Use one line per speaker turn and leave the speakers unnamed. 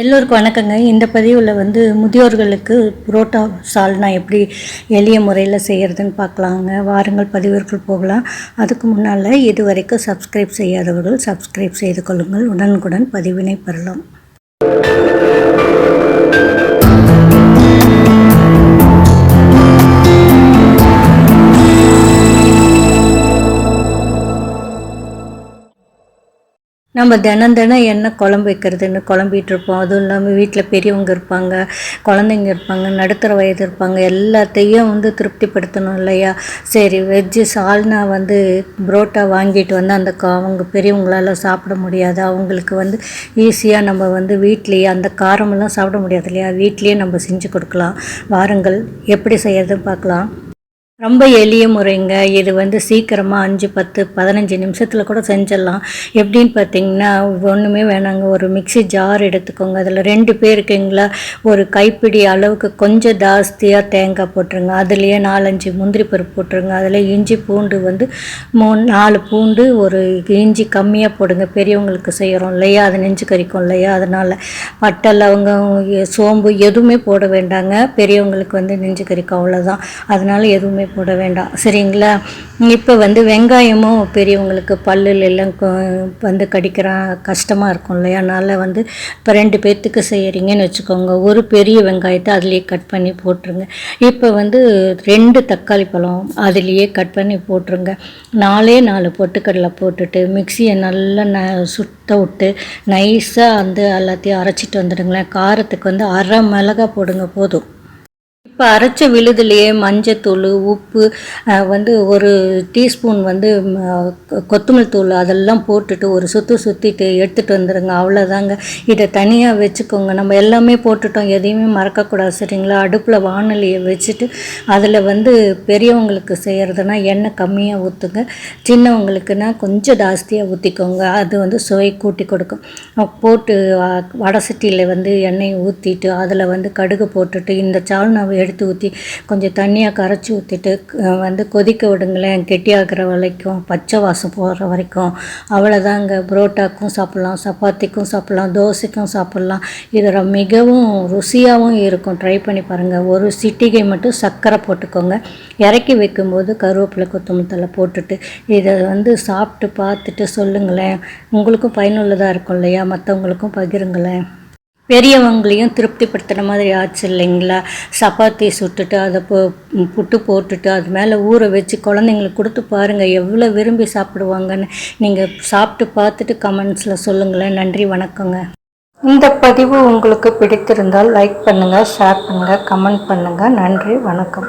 எல்லோருக்கும் வணக்கங்க. இந்த பதிவில் வந்து முதியோர்களுக்கு புரோட்டா சால்னா எப்படி எளிய முறையில் செய்கிறதுன்னு பார்க்கலாங்க வாருங்கள் பதிவிற்குள் போகலாம். அதுக்கு முன்னால் இதுவரைக்கும் சப்ஸ்கிரைப் செய்யாதவர்கள் சப்ஸ்கிரைப் செய்து கொள்ளுங்கள். உடனுக்குடன் பதிவினை பெறலாம். நம்ம தினம் தினம் என்ன குழம்பு வைக்கிறதுன்னு குழம்பிட்டு இருப்போம். அதுவும் இல்லாமல் வீட்டில் பெரியவங்க இருப்பாங்க குழந்தைங்க இருப்பாங்க நடுத்தர வயது இருப்பாங்க எல்லாத்தையும் வந்து திருப்திப்படுத்தணும் இல்லையா? சரி வெஜ்ஜு சால்னா வந்து புரோட்டா வாங்கிட்டு வந்து அந்த கா- அவங்க பெரியவங்களால சாப்பிட முடியாது. அவங்களுக்கு வந்து ஈஸியாக நம்ம வந்து வீட்லேயே அந்த காரமெல்லாம் சாப்பிட முடியாது இல்லையா? வீட்லேயே நம்ம செஞ்சு கொடுக்கலாம். வாருங்கள் எப்படி செய்யறதுன்னு பார்க்கலாம். ரொம்ப எளிய முறைங்க. இது வந்து சீக்கிரமாக அஞ்சு பத்து பதினஞ்சு நிமிஷத்தில் கூட செஞ்சிடலாம். எப்படின்னு பார்த்தீங்கன்னா ஒன்றுமே வேணாங்க. ஒரு மிக்ஸி ஜார் எடுத்துக்கோங்க. அதில் ரெண்டு பேருக்குங்களா ஒரு கைப்பிடி அளவுக்கு கொஞ்சம் ஜாஸ்தியாக தேங்காய் போட்டுருங்க. அதுலேயே நாலஞ்சு முந்திரி பருப்பு போட்டுருங்க. அதில் இஞ்சி பூண்டு வந்து மூணு நாலு பூண்டு ஒரு இஞ்சி கம்மியாக போடுங்க. பெரியவங்களுக்கு செய்கிறோம் இல்லையா? அது நெஞ்சு கறிக்கும் இல்லையா? அதனால் பட்டை லவங்கம் சோம்பு எதுவுமே போட வேண்டாங்க. பெரியவங்களுக்கு வந்து நெஞ்சு கறிக்கும் அவ்வளோதான் அதனால் எதுவுமே போட வேண்டாம். சரிங்களா? இப்போ வந்து வெங்காயமும் பெரியவங்களுக்கு பல்லில் எல்லாம் வந்து கடிக்கிற கஷ்டமாக இருக்கும் இல்லையா? அதனால் வந்து இப்போ ரெண்டு பேர்த்துக்கு செய்கிறீங்கன்னு வச்சுக்கோங்க. ஒரு பெரிய வெங்காயத்தை அதுலேயே கட் பண்ணி போட்டுருங்க. இப்போ வந்து ரெண்டு தக்காளி பழம் அதுலேயே கட் பண்ணி போட்டுருங்க. நாலே நாலு பொட்டுக்கடலை போட்டுட்டு மிக்சியை நல்லா ந சுத்த விட்டு நைஸாக வந்து எல்லாத்தையும் அரைச்சிட்டு வந்துடுங்களேன். காரத்துக்கு வந்து அரை மிளகா போடுங்க போதும். இப்போ அரைச்ச விழுதுலையே மஞ்சத்தூள் உப்பு வந்து ஒரு டீஸ்பூன் வந்து கொ- கொத்தமல்லி தூள் அதெல்லாம் போட்டுட்டு ஒரு சுற்று சுற்றிட்டு எடுத்துகிட்டு வந்துடுங்க அவ்வளோதாங்க இதை தனியாக வச்சுக்கோங்க. நம்ம எல்லாமே போட்டுட்டோம். எதையுமே மறக்கக்கூடாது சரிங்களா? அடுப்பில் வானொலியை வச்சுட்டு அதில் வந்து பெரியவங்களுக்கு செய்கிறதுனா எண்ணெய் கம்மியாக ஊற்றுங்க சின்னவங்களுக்குன்னா கொஞ்சம் ஜாஸ்தியாக ஊற்றிக்கோங்க அது வந்து சுவை கூட்டி கொடுக்கும். போட்டு வடை சட்டியில் வந்து எண்ணெயை ஊற்றிட்டு அதில் வந்து கடுகு போட்டுட்டு இந்த சால்னாவை எடுத்து ஊற்றி கொஞ்சம் தண்ணியாக கரைச்சி ஊற்றிட்டு வந்து கொதிக்க விடுங்களேன். கெட்டியாகிற வரைக்கும் பச்சை வாசம் போகிற வரைக்கும். அவ்வளோதாங்க புரோட்டாக்கும் சாப்பிட்லாம் சப்பாத்திக்கும் சாப்பிட்லாம் தோசைக்கும் சாப்பிட்லாம். இது மிகவும் ருசியாகவும் இருக்கும். ட்ரை பண்ணி பாருங்கள் ஒரு சிட்டிகை மட்டும் சர்க்கரை போட்டுக்கோங்க. இறக்கி வைக்கும்போது கருவேப்பிலை கொத்தமல்லி போட்டுட்டு இதை வந்து சாப்பிட்டு பார்த்துட்டு சொல்லுங்களேன். உங்களுக்கும் பயனுள்ளதாக இருக்கும் இல்லையா? மற்றவங்களுக்கும் பகிருங்களேன். பெரியவங்களையும் திருப்திப்படுத்துகிற மாதிரி ஆச்சு இல்லைங்களா? சப்பாத்தி சுட்டுட்டு அதை போ புட்டு போட்டுட்டு அது மேலே ஊற வச்சு குழந்தைங்களுக்கு கொடுத்து பாருங்கள் எவ்வளோ விரும்பி சாப்பிடுவாங்கன்னு. நீங்கள் சாப்பிட்டு பார்த்துட்டு கமெண்ட்ஸில் சொல்லுங்களேன். நன்றி வணக்கங்க. இந்த பதிவு உங்களுக்கு பிடித்திருந்தால் லைக் பண்ணுங்கள் ஷேர் பண்ணுங்கள் கமெண்ட் பண்ணுங்கள் நன்றி வணக்கம்.